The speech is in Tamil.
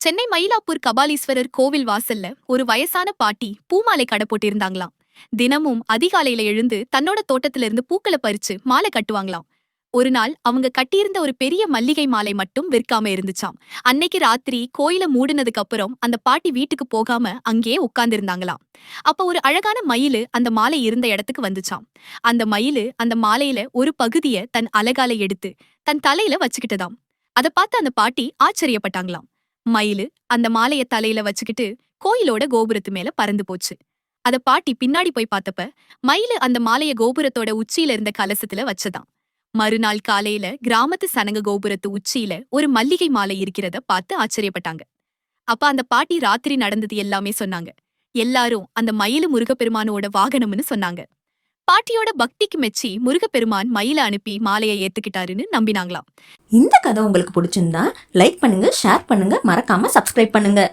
சென்னை மயிலாப்பூர் கபாலீஸ்வரர் கோவில் வாசல்ல ஒரு வயசான பாட்டி பூமாலை கடை போட்டிருந்தாங்களாம். தினமும் அதிகாலையில எழுந்து தன்னோட தோட்டத்துல இருந்து பூக்களை பறிச்சு மாலை கட்டுவாங்களாம். ஒரு நாள் அவங்க கட்டியிருந்த ஒரு பெரிய மல்லிகை மாலை மட்டும் விற்காம இருந்துச்சாம். அன்னைக்கு ராத்திரி கோயில மூடினதுக்கு அப்புறம் அந்த பாட்டி வீட்டுக்கு போகாம அங்கேயே உட்கார்ந்திருந்தாங்களாம். அப்ப ஒரு அழகான மயிலு அந்த மாலை இருந்த இடத்துக்கு வந்துச்சாம். அந்த மயிலு அந்த மாலையில ஒரு பகுதிய தன் அலகால எடுத்து தன் தலையில வச்சுக்கிட்டதாம். அதை பார்த்து அந்த பாட்டி ஆச்சரியப்பட்டாங்களாம். மயிலு அந்த மாலைய தலையில வச்சுக்கிட்டு கோயிலோட கோபுரத்து மேல பறந்து போச்சு. அத பாட்டி பின்னாடி போய் பார்த்தப்ப மயிலு அந்த மாலைய கோபுரத்தோட உச்சியில இருந்த கலசத்துல வச்சதாம் மறுநாள் காலையில கிராமத்து சனங்க கோபுரத்து உச்சியில ஒரு மல்லிகை மாலை இருக்கிறத பார்த்து ஆச்சரியப்பட்டாங்க. அப்ப அந்த பாட்டி ராத்திரி நடந்தது எல்லாமே சொன்னாங்க. எல்லாரும் அந்த மயிலு முருகப்பெருமானோட வாகனம்னு சொன்னாங்க. பாட்டியோட பக்திக்கு மெச்சி முருகப்பெருமான் மயில அனுப்பி மாலையை ஏத்துக்கிட்டாருன்னு நம்பினாங்களாம். இந்த கதை உங்களுக்கு பிடிச்சிருந்தா லைக் பண்ணுங்க ஷேர் பண்ணுங்க மறக்காம சப்ஸ்கிரைப் பண்ணுங்க.